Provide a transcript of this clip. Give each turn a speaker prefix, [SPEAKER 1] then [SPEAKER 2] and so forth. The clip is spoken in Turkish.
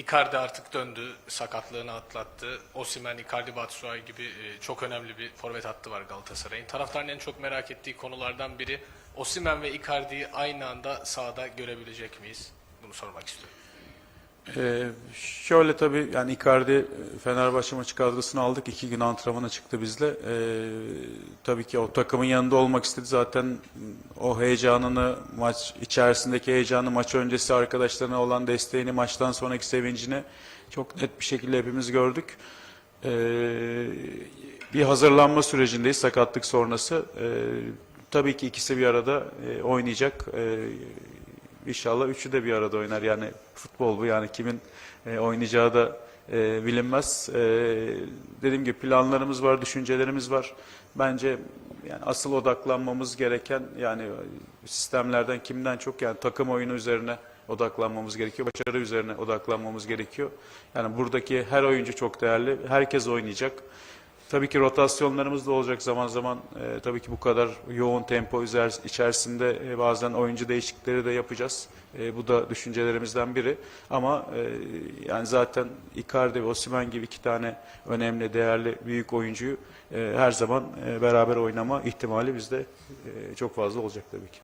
[SPEAKER 1] Icardi artık döndü, sakatlığını atlattı. Osimhen, Icardi, Batshuayi gibi e, çok önemli bir forvet hattı var Galatasaray'ın. Taraftarın en çok merak ettiği konulardan biri Osimhen ve Icardi'yi aynı anda sahada görebilecek miyiz? Bunu sormak istiyorum.
[SPEAKER 2] Ee, şöyle tabii yani Icardi e, Fenerbahçe maçı kadrosunu aldık. iki gün antrenmana çıktı bizle. Ee, tabii ki o takımın yanında olmak istedi. Zaten o heyecanını, maç içerisindeki heyecanı, maç öncesi arkadaşlarına olan desteğini, maçtan sonraki sevincini çok net bir şekilde hepimiz gördük. Ee, bir hazırlanma sürecindeyiz sakatlık sonrası. Ee, tabii ki ikisi bir arada e, oynayacak. Ee, İnşallah üçü de bir arada oynar. Yani futbol bu yani kimin e, oynayacağı da e, bilinmez. E, dediğim gibi planlarımız var, düşüncelerimiz var. Bence yani asıl odaklanmamız gereken yani sistemlerden kimden çok yani takım oyunu üzerine odaklanmamız gerekiyor. Başarı üzerine odaklanmamız gerekiyor. Yani buradaki her oyuncu çok değerli. Herkes oynayacak. Tabii ki rotasyonlarımız da olacak zaman zaman. E, tabii ki bu kadar yoğun tempo içerisinde e, bazen oyuncu değişiklikleri de yapacağız. E, bu da düşüncelerimizden biri. Ama e, yani zaten Icardi ve Osimhen gibi iki tane önemli, değerli, büyük oyuncuyu e, her zaman e, beraber oynama ihtimali bizde e, çok fazla olacak tabii ki.